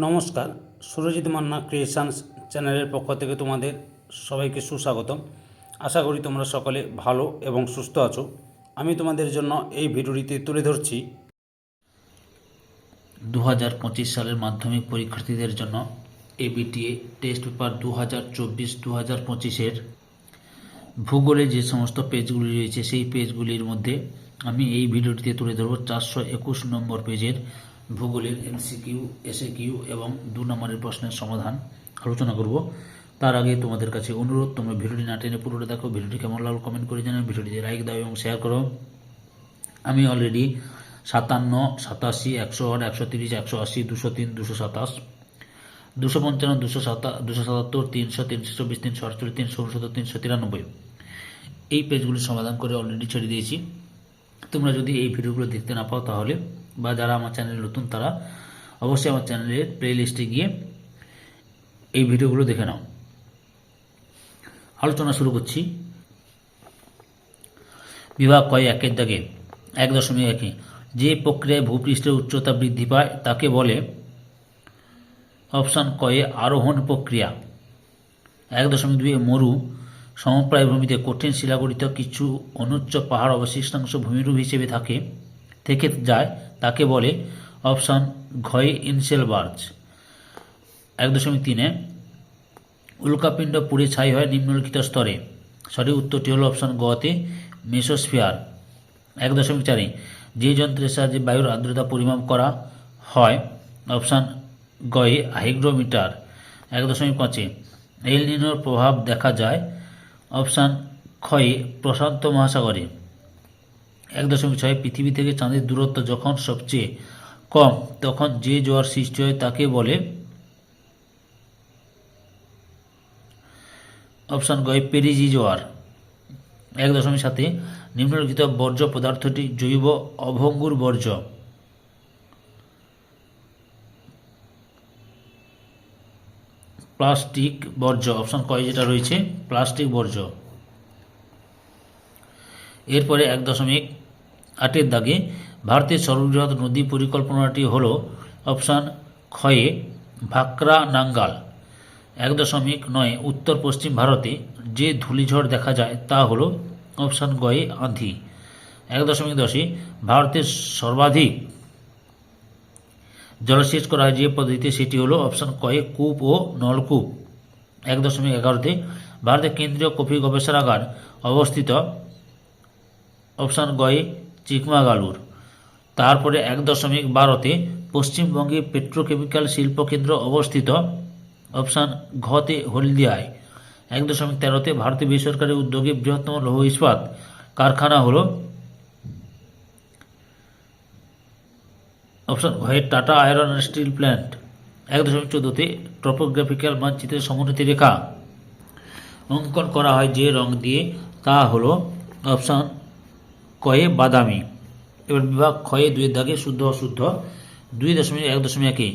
নমস্কার, সুরজিৎ মান্না ক্রিয়েশনস চ্যানেলের পক্ষ থেকে তোমাদের সবাইকে সুস্বাগতম। আশা করি তোমরা সকলে ভালো এবং সুস্থ আছো। আমি তোমাদের জন্য এই ভিডিওটিতে তুলে ধরছি। দু হাজার পঁচিশ সালের মাধ্যমিক পরীক্ষার্থীদের জন্য এবিটিএ টেস্ট পেপার দু হাজার চব্বিশ দু হাজার পঁচিশের। ভূগোলে যে সমস্ত পেজগুলি রয়েছে, সেই পেজগুলির মধ্যে আমি এই ভিডিওটিতে তুলে ধরব চারশো একুশ নম্বর পেজের ভূগোলের এমসিকিউ এসএ কিউ এবং দু নম্বরের প্রশ্নের সমাধান আলোচনা করব। তার আগে তোমাদের কাছে অনুরোধ, তোমরা ভিডিওটি না টেনে পুরোটা দেখো, ভিডিওটি কেমন লাগল কমেন্ট করে জানাও, ভিডিওটিতে লাইক দাও এবং শেয়ার করো। আমি অলরেডি সাতান্ন, সাতাশি, একশো আট, একশো তিরিশ, একশো আশি, দুশো তিন, দুশো সাতাশ, দুশো পঞ্চান্ন, দুশো সাতা, দুশো সাতাত্তর, তিনশো তিনশো চব্বিশ, তিনশো আটচল্লিশ, তিনশো উনসত্তর, তিনশো তিরানব্বই। এই পেজগুলির সমাধান করে অলরেডি ছেড়ে দিয়েছি। তোমরা যদি এই ভিডিওগুলো দেখতে না পাও তাহলে বা যারা আমার চ্যানেলে নতুন, তারা অবশ্যই আমার চ্যানেলের প্লে লিস্টে গিয়ে এই ভিডিওগুলো দেখে নাও। আলোচনা শুরু করছি। বিভাগ কয় একের দাগে? এক দশমিক একে। যে প্রক্রিয়ায় ভূপৃষ্ঠের উচ্চতা বৃদ্ধি পায়, তাকে বলে অপশান কয়ে আরোহণ প্রক্রিয়া। এক দশমিক দুই মরু সমপ্রায় ভূমিতে কঠিন শিলাগঠিত কিছু অনুচ্চ পাহাড় অবশিষ্টাংশ ভূমিরূপ হিসেবে থাকে, থেকে যায় তাকে বলে অপশান ঘয়ে ইনসেলবার্জ এক দশমিক তিনে, উল্কাপিণ্ড পুড়ে ছাই হয় নিম্নলিখিত স্তরে। সঠিক উত্তরটি হল অপশান গতে মেসোস্ফিয়ার। এক দশমিক চারে, যে যন্ত্রের সাহায্যে বায়ুর আর্দ্রতা পরিমাপ করা হয়, অপশান গয়ে হাইগ্রোমিটার। এক দশমিক পাঁচে, এল নিনোর প্রভাব দেখা যায়, অপশান ক্ষয়ে প্রশান্ত মহাসাগরে। এক দশমিক ছয় পৃথিবী থেকে চাঁদের দূরত্ব যখন সবচেয়ে কম, তখন যে জোয়ার সৃষ্টি হয় তাকে বলে অপশান গয় পেরিজি জোয়ার। এক দশমিক সাথে নিম্নলিখিত বর্জ্য পদার্থটি জৈব অভঙ্গুর বর্জ্য। প্লাস্টিক বর্জ্য, অপশন কয় যেটা রয়েছে, প্লাস্টিক বর্জ্য। এরপরে এক দশমিক আটের দাগে ভারতের সর্ববৃহৎ নদী পরিকল্পনাটি হল অপশান ক্ষয়ে ভাকরা নাঙ্গাল। এক দশমিক নয় উত্তর পশ্চিম ভারতে যে ধূলিঝড় দেখা যায় তা হল অপশান গয়ে আঁধি। এক দশমিক দশে ভারতের সর্বাধিক জলসেচ করা হয় যে পদ্ধতিতে সেটি হলো অপশান কয়ে কূপ ও নলকূপ। এক দশমিক এগারোতে ভারতের কেন্দ্রীয় কফি গবেষণাগার অবস্থিত অপশান গয়ে চিকমাগালুর। তারপরে এক দশমিক বারোতে পশ্চিমবঙ্গে পেট্রোকেমিক্যাল শিল্পকেন্দ্র অবস্থিত, অপশান ঘতে হলদিয়ায়। এক দশমিক তেরোতে ভারতীয় বেসরকারি উদ্যোগে বৃহত্তম লৌহ ইস্পাত কারখানা হল। Option ঘয়ে Tata iron and steel plant. এক দশমিক চোদ্দোতে টপোগ্রাফিক্যাল মানচিত্রের সমুন্নতি রেখা। অঙ্কন করা হয় যে রং দিয়ে, তা হলো অপশান কয়ে বাদামি। এবার বিভাগ ক্ষয়ে দুইয়ের দাগে শুদ্ধ অশুদ্ধ। দুই দশমিক এক দশমিক একে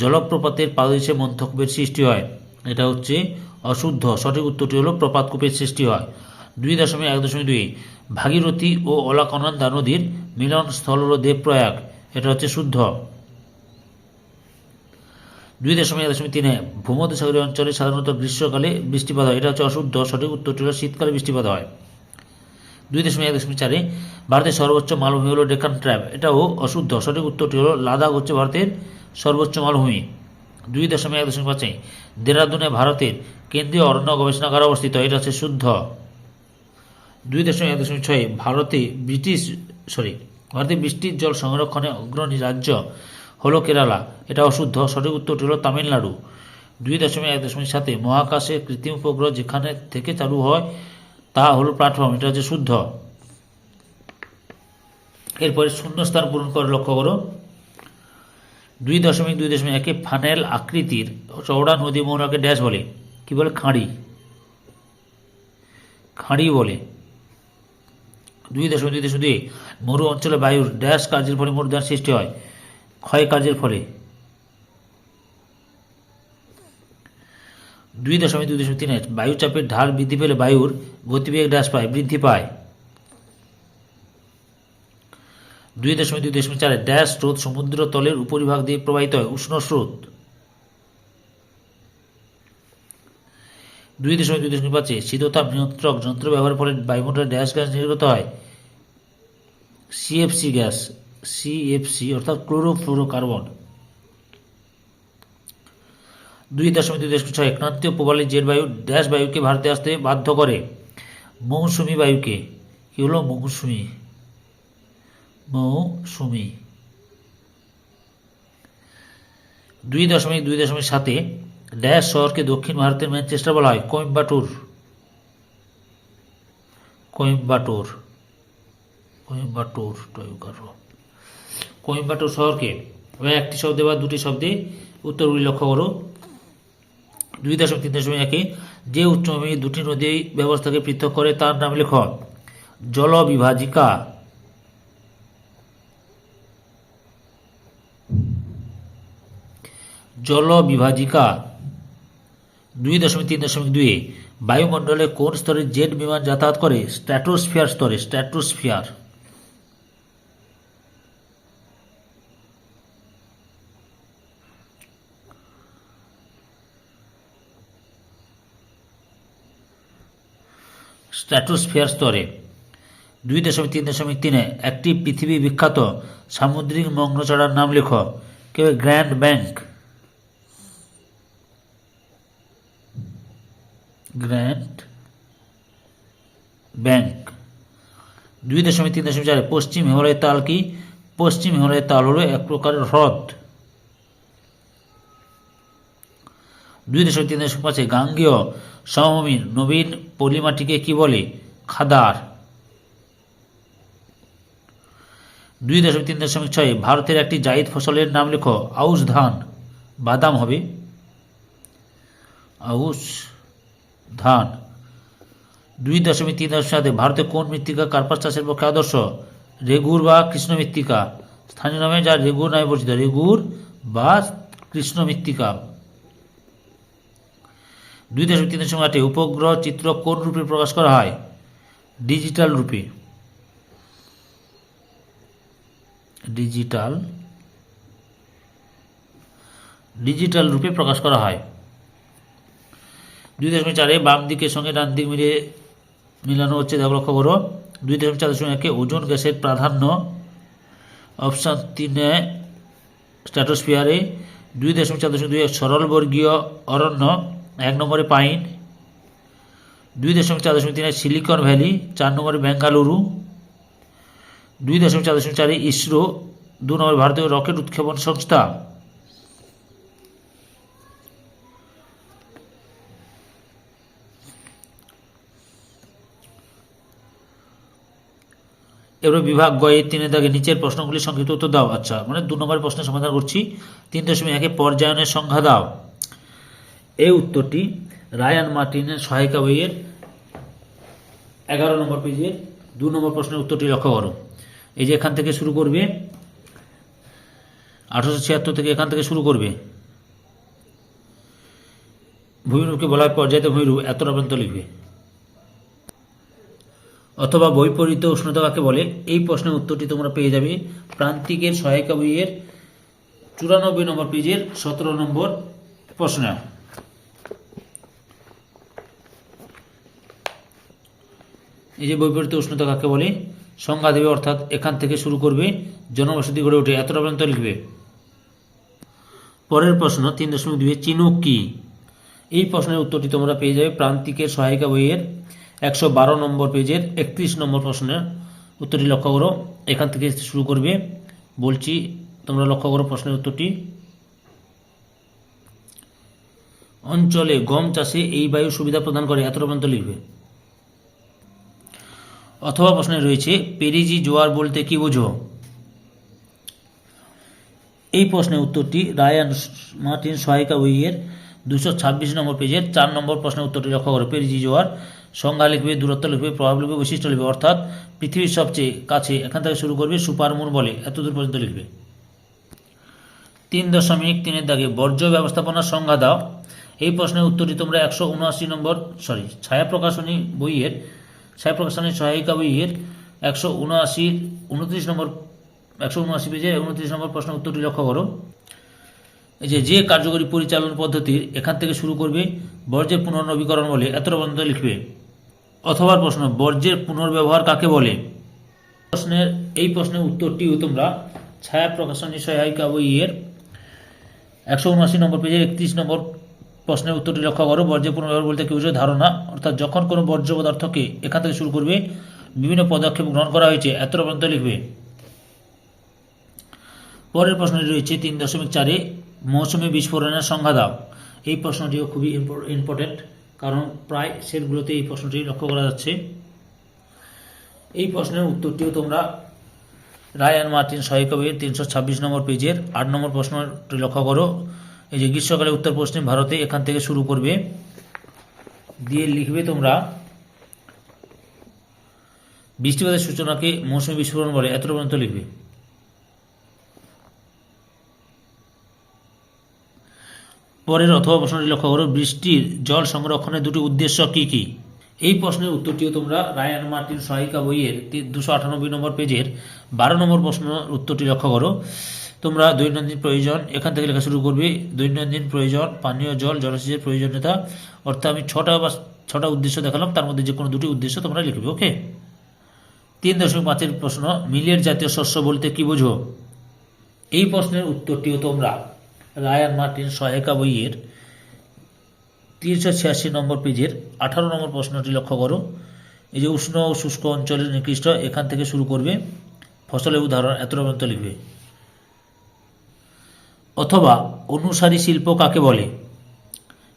জলপ্রপাতের পাদদেশে মন্থকূপের সৃষ্টি হয়। এটা হচ্ছে অশুদ্ধ। সঠিক উত্তরটি হলো প্রপাতকূপের সৃষ্টি হয়। দুই দশমিক এক দশমিক দুই, ভাগীরথী ও অলাকনন্দা নদীর মিলন স্থল হল দেবপ্রয়াগ। এটা হচ্ছে শুদ্ধ। দুই দশমিক এক দশমিক তিনে, ভূমধ্যসাগরীয় অঞ্চলে সাধারণত গ্রীষ্মকালে বৃষ্টিপাত হয়। এটা হচ্ছে অশুদ্ধ। সঠিক উত্তরটি হল শীতকালে বৃষ্টিপাত হয়। দুই দশমিক এক দশমিক চারে ভারতের সর্বোচ্চ মালভূমি হলো ডেকান ট্র্যাপ। এটাও অশুদ্ধ। সঠিক উত্তরটি হলো লাদাখ হচ্ছে ভারতের সর্বোচ্চ মালভূমি। দুই দশমিক এক দশমিক পাঁচে দেরাদুনে ভারতের কেন্দ্রীয় অরণ্য গবেষণাগার অবস্থিত। এটা হচ্ছে শুদ্ধ। দুই দশমিক এক দশমিক ছয় ভারতে ব্রিটিশ সরি ভারতে বৃষ্টির জল সংরক্ষণে অগ্রণী রাজ্য হলো কেরালা। এটা অশুদ্ধ। সঠিক উত্তরটি হলো তামিলনাড়ু। দুই দশমিক এক দশমিক সাথে মহাকাশে কৃত্রিম উপগ্রহ যেখানে থেকে চালু হয় তা হলো প্ল্যাটফর্ম এটা হচ্ছে শুদ্ধ। এরপরে শূন্যস্থান পূরণ করে লক্ষ্য করো। দুই দশমিক দুই দশমিক একে ফানেল আকৃতির চওড়া নদী মোহনাকে ড্যাশ বলে। কি বলে? খাঁড়ি। খাঁড়ি বলে। দুই দশমিক দুই দশমিক দুই, মরু অঞ্চলে বায়ুর ড্যাশ কার্যের ফলে মরুদান সৃষ্টি হয়। ক্ষয় কার্যের ফলে। দুই দশমিক দুই দশমিক তিন বায়ুচাপের ঢাল বৃদ্ধি পেলে বায়ুর গতিবেগ হ্রাস পায়, বৃদ্ধি পায়। দুই দশমিক দুই দশমিক চারে ড্যাস স্রোত সমুদ্র তলের উপরিভাগ দিয়ে প্রবাহিত হয়, উষ্ণ স্রোত। দুই দশমিক দুই দশমিক পাঁচে শীততাপ নিয়ন্ত্রক যন্ত্র ব্যবহার ফলে বায়ুমণ্ডলে ড্যাশ গ্যাস নির্গত হয়। সিএফসি গ্যাস সিএফসি অর্থাৎ ক্লোরোফ্লোরোকার্বন। দুই দশমিক দুই দশমিক ছয় ক্রান্তীয় প্রবালী জেট বায়ু, ড্যাশ বায়ুকে ভারতে আসতে বাধ্য করে। মৌসুমি বায়ুকে। কি হলো? মৌসুমি। মৌসুমি। দুই দশমিক দুই দশমিক সাতে ড্যাশ শহরকে দক্ষিণ ভারতের ম্যানচেস্টার বলা হয়। কোয়েম্বাটুর। কোয়েম্বাটুর। কোয়েম্বাটুর টয়ুকারো কোয়েম্বাটুর শহরকে একটি শব্দে বা দুটি শব্দে উত্তরগুলি লক্ষ্য করো। দুই দশমিক তিন দশমিক একে যে উচ্চভূমি দুটি নদী ব্যবস্থাকে পৃথক করে তার নাম লেখ জল বিভাজিকা জল বিভাজিকা দুই দশমিক, তিন দশমিক দুই বায়ুমণ্ডলে কোন স্তরে জেট বিমান যাতায়াত করে? স্ট্র্যাটোস্ফিয়ার স্তরে স্ট্র্যাটোস্ফিয়ার স্ট্র্যাটোস্ফিয়ার স্তরে। দুই দশমিক তিন দশমিক তিনে একটি পৃথিবী বিখ্যাত সামুদ্রিক মগ্নচড়ার নাম লেখ, কেউ গ্র্যান্ড ব্যাংক। Grand bank. দুই দশমিক তিন দশমিক চারে পশ্চিম হিমালয়ের তাল কি? পশ্চিম হিমালয়ের তাল হলো এক প্রকারের হ্রদ। দুই দশমিক তিন দশমিক পাঁচে গাঙ্গেয় সমভূমির নবীন পলিমাটিকে কি বলে? খাদার। দুই দশমিক তিন দশমিক ছয়, ভারতের একটি জায়িদ ফসলের নাম লেখো, আউশ ধান। বাদাম হবে। আউশ ধান। দুই দশমিক তিন দশমিক সাথে ভারতে কোন মৃত্তিকা কার্পাস চাষের পক্ষে আদর্শ? রেগুর বা কৃষ্ণ মৃত্তিকা। স্থানীয় নামে যা রেগুর নামে পরিচিত, রেগুর বা কৃষ্ণ মৃত্তিকা। দুই দশমিক তিন আটে উপগ্রহ চিত্র কোন রূপে প্রকাশ করা হয়? ডিজিটাল রূপে। ডিজিটাল। ডিজিটাল রূপে প্রকাশ করা হয়। দুই দশমিক চারে বাম দিকের সঙ্গে ডান দিক মিলিয়ে মিলানো হচ্ছে, দেখো লক্ষ্য করো। দুই দশমিক চার দশমিক একে ওজন গ্যাসের প্রাধান্য অপশান তিনে স্ট্র্যাটোস্ফিয়ারে। দুই দশমিক চার দশমিক দুই এক সরলবর্গীয় অরণ্য এক নম্বরে পাইন, দুই দশমিক চার দশমিক তিনে সিলিকন ভ্যালি, চার নম্বরে বেঙ্গালুরু, দুই দশমিক চার দশমিক চারে ইসরো, দু নম্বরে ভারতীয় রকেট উৎক্ষেপণ সংস্থা। এবার বিভাগ গয়ে তিনে দাগে নিচের প্রশ্নগুলি সংক্ষিপ্ত উত্তর দাও। আচ্ছা মানে দু নম্বর প্রশ্নের সমাধান করছি। তিন দশমিক একে পর্যায়নের সংখ্যা দাও। এই উত্তরটি রায়ান মার্টিনের সহায়িকা বইয়ের এগারো নম্বর পেজের দু নম্বর প্রশ্নের উত্তরটি লক্ষ্য করো। এই যে এখান থেকে শুরু করবে, আঠারোশো ছিয়াত্তর থেকে এখান থেকে শুরু করবে। ভূমিরূপকে বলা হয় ভূমিরূপ এতটা পর্যন্ত লিখবে। অথবা বৈপরীত্য উষ্ণতা কাকে বলে? এই প্রশ্নের উত্তরটি তোমরা পেয়ে যাবে প্রান্তিকের সহায়িকা বইয়ের চুরানব্বই নম্বর পেজের সতেরো নম্বর প্রশ্ন এই যে বৈপরীত্য উষ্ণতা কাকে বলে? সংজ্ঞা দেবে অর্থাৎ এখান থেকে শুরু করবে, জনবসতি গড়ে ওঠে, এতটা পর্যন্ত লিখবে। পরের প্রশ্ন, তিন দশমিক দুই চিনুক কি? এই প্রশ্নের উত্তরটি তোমরা পেয়ে যাবে প্রান্তিকের সহায়িকা বইয়ের একশো বারো নম্বর পেজের একত্রিশ নম্বর প্রশ্নের উত্তরটি লক্ষ্য করো। এখান থেকে শুরু করবে। বলছি, তোমরা লক্ষ্য করো প্রশ্নের উত্তরটি। অঞ্চলে গম চাষে এই বায়ু সুবিধা প্রদান করে এত পর্যন্ত লিখবে। অথবা প্রশ্নে রয়েছে, পেরিজি জোয়ার বলতে কি বোঝো? এই প্রশ্নের উত্তরটি রায়ান মার্টিন সহায়িকা বইয়ের দুশো ছাব্বিশ নম্বর পেজের চার নম্বর প্রশ্নের উত্তরটি লক্ষ্য করো। পেরিজি জোয়ার সংজ্ঞা লিখবে দূরত্ব লিখবে প্রভাব লিখবে বৈশিষ্ট্য লিখবে অর্থাৎ পৃথিবীর সবচেয়ে কাছে, এখান থেকে শুরু করবে সুপারমুন বলে এত দূর পর্যন্ত লিখবে। তিন দশমিক তিনের দাগে বর্জ্য ব্যবস্থাপনার সংজ্ঞা দাও। এই প্রশ্নের উত্তরটি তোমরা একশো উনআশি নম্বর সরি ছায়া প্রকাশনী বইয়ের ছায়া প্রকাশনী সহায়িকা বইয়ের একশো উনআশির উনত্রিশ নম্বর, একশো উনআশি পেজে উনত্রিশ নম্বর প্রশ্নের উত্তরটি লক্ষ্য করো। যে যে কার্যকরী পরিচালন পদ্ধতির এখান থেকে শুরু করবে, বর্জ্যের পুনর্নবীকরণ বলে, এতটা পর্যন্ত লিখবে। অথবা প্রশ্ন, বর্জ্যের পুনর্ব্যবহার কাকে বলে? প্রশ্নের, এই প্রশ্নের উত্তরটিও তোমরা ছায়া প্রকাশনী সহায়িকা বইয়ের একশো উনআশি নম্বর পেজে একত্রিশ নম্বর প্রশ্নের উত্তরটি লক্ষ্য করো, বর্জ্য পুনর্ব্যবহার বলতে কি বোঝো ধারণা, অর্থাৎ যখন কোনো বর্জ্য পদার্থকে এখান থেকে শুরু করবে, বিভিন্ন পদক্ষেপ গ্রহণ করা হয়েছে, এত পর্যন্ত লিখবে। পরের প্রশ্নটি রয়েছে তিন দশমিক চারে, মৌসুমী বিস্ফোরণের সংজ্ঞা দাও। এই প্রশ্নটিও খুবই ইম্পর্টেন্ট, কারণ প্রায় সেটগুলোতে এই প্রশ্নটি লক্ষ্য করা যাচ্ছে। এই প্রশ্নের উত্তরটিও তোমরা রায়ান মার্টিন সহায়িকা তিনশো ছাব্বিশ নম্বর পেজের আট নম্বর প্রশ্নটি লক্ষ্য করো। এই যে গ্রীষ্মকালে উত্তর পশ্চিম ভারতে এখান থেকে শুরু করবে। দিয়ে লিখবে তোমরা, বৃষ্টিপাতের সূচনাকে মৌসুমী বিস্ফোরণ বলে এত পর্যন্ত লিখবে। পরের অথবা প্রশ্নটি লক্ষ্য করো, বৃষ্টির জল সংরক্ষণের দুটি উদ্দেশ্য কি কি? এই প্রশ্নের উত্তরটিও তোমরা রায়ান মার্টিন সহায়িকা বইয়ের দুশো আটানব্বই নম্বর পেজের বারো নম্বর প্রশ্ন উত্তরটি লক্ষ্য করো। তোমরা দৈনন্দিন প্রয়োজন, এখান থেকে লেখা শুরু করবে, দৈনন্দিন প্রয়োজন, পানীয় জল, জলসেচের প্রয়োজনীয়তা, অর্থাৎ আমি ছটা বা ছটা উদ্দেশ্য দেখালাম, তার মধ্যে যে কোনো দুটি উদ্দেশ্য তোমরা লিখবে, ওকে? তিন দশমিক পাঁচের প্রশ্ন, মিলের জাতীয় শস্য বলতে কি বোঝো? এই প্রশ্নের উত্তরটিও তোমরা রায়ান মার্টিন সহায়িকা বইয়ের তিনশো ছিয়াশি নম্বর পেজের আঠারো নম্বর প্রশ্নটি লক্ষ্য করো। এই যে উষ্ণ ও শুষ্ক অঞ্চলের নিকৃষ্ট, এখান থেকে শুরু করবে, ফসলের উদাহরণ এত পর্যন্ত লিখবে। অথবা অনুসারী শিল্প কাকে বলে?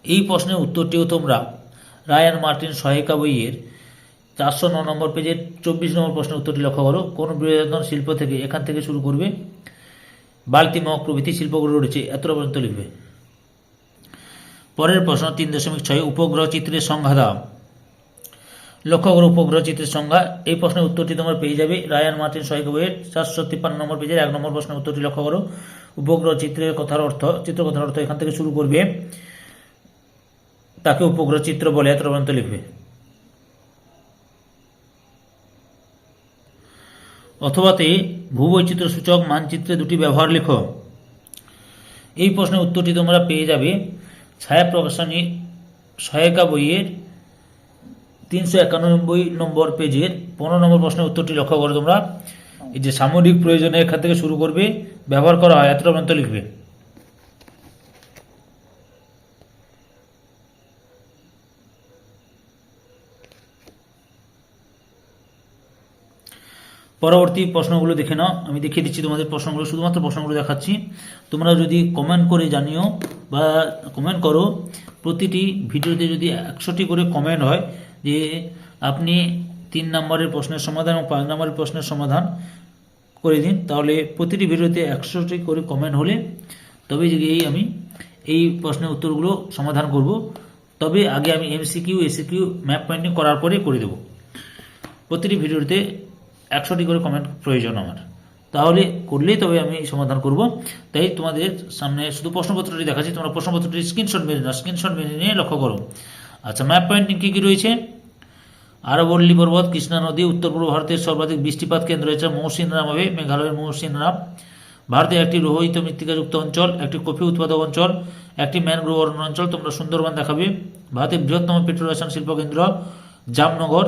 এই প্রশ্নের উত্তরটিও তোমরা রায়ান মার্টিন সহায়িকা বইয়ের চারশো ন নম্বর পেজের চব্বিশ নম্বর প্রশ্নের উত্তরটি লক্ষ্য করো। কোন বৃহত্তম শিল্প থেকে এখান থেকে শুরু করবে? বালতি মগ প্রভৃতি শিল্পগুলো রয়েছে, এতটা পর্যন্ত লিখবে। পরের প্রশ্ন তিন দশমিক ছয়, উপগ্রহ চিত্রের সংজ্ঞা দাও। লক্ষ্য করো উপগ্রহ চিত্রের সংজ্ঞা। এই প্রশ্নের উত্তরটি তোমরা পেয়ে যাবে রায়ান মার্টিন সহায়ক বইয়ের চারশো তিপ্পান্ন নম্বর পেজের এক নম্বর প্রশ্নের উত্তরটি লক্ষ্য করো। উপগ্রহ চিত্রের কথার অর্থ চিত্র কথার অর্থ এখান থেকে শুরু করবে। তাকে উপগ্রহ চিত্র বলে এত পর্যন্ত লিখবে। অথবাতে ভূবৈচিত্র সূচক মানচিত্রে দুটি ব্যবহার লেখো। এই প্রশ্নের উত্তরটি তোমরা পেয়ে যাবে। ছায়া প্রকাশনী সহায়িকা বইয়ের তিনশো একানব্বই নম্বর পেজের পনেরো নম্বর প্রশ্নের উত্তরটি লক্ষ্য করো তোমরা। এই যে সামরিক প্রয়োজনে এখান থেকে শুরু করবে। ব্যবহার করা হয়, এতটা পর্যন্ত লিখবে। পরবর্তী প্রশ্নগুলো দেখে নাও। আমি দেখিয়ে দিচ্ছি তোমাদের প্রশ্নগুলো, শুধুমাত্র প্রশ্নগুলো দেখাচ্ছি। তোমরা যদি কমেন্ট করে জানিও বা কমেন্ট করো, প্রতিটি ভিডিওতে যদি একশোটি করে কমেন্ট হয় যে আপনি তিন নম্বরের প্রশ্নের সমাধান এবং পাঁচ নম্বরের প্রশ্নের সমাধান করে দিন, তাহলে প্রতিটি ভিডিওতে একশোটি করে কমেন্ট হলে তবে গিয়েই আমি এই প্রশ্নের উত্তরগুলো সমাধান করব। তবে আগে আমি এমসিকিউ এসিকিউ ম্যাপ পয়েন্টিং করার পরে করে দেবো। প্রতিটি ভিডিওতে একশোটি করে কমেন্ট প্রয়োজন আমার। তাহলে করলেই তবে আমি সমাধান করব। তাই তোমাদের সামনে শুধু প্রশ্নপত্রটি দেখাচ্ছি, তোমরা প্রশ্নপত্রটি স্ক্রিনশট মেরে নাও স্ক্রিনশট মেরে নিয়ে লক্ষ্য করো। আচ্ছা ম্যাপ পয়েন্টিং কী কী রয়েছে? আরবল্লী পর্বত, কৃষ্ণা নদী, উত্তর পূর্ব ভারতের সর্বাধিক বৃষ্টিপাত কেন্দ্র রয়েছে মৌসিনরাম হবে, মেঘালয়ের মৌসিনরাম ভারতের একটি লোহিত মৃত্তিকাযুক্ত অঞ্চল, একটি কফি উৎপাদক অঞ্চল, একটি ম্যানগ্রোভ অরণ্য অঞ্চল, তোমরা সুন্দরবন দেখাবে। ভারতের বৃহত্তম পেট্রোলেশন শিল্পকেন্দ্র জামনগর।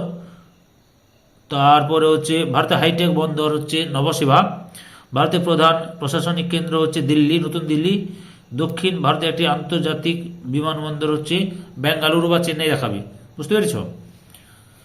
তারপরে হচ্ছে ভারতের হাইটেক বন্দর হচ্ছে নবসেবা ভারতের প্রধান প্রশাসনিক কেন্দ্র হচ্ছে দিল্লি, নতুন দিল্লি। দক্ষিণ ভারতের একটি আন্তর্জাতিক বিমানবন্দর হচ্ছে বেঙ্গালুরু বা চেন্নাই দেখাবে। বুঝতে পেরেছ?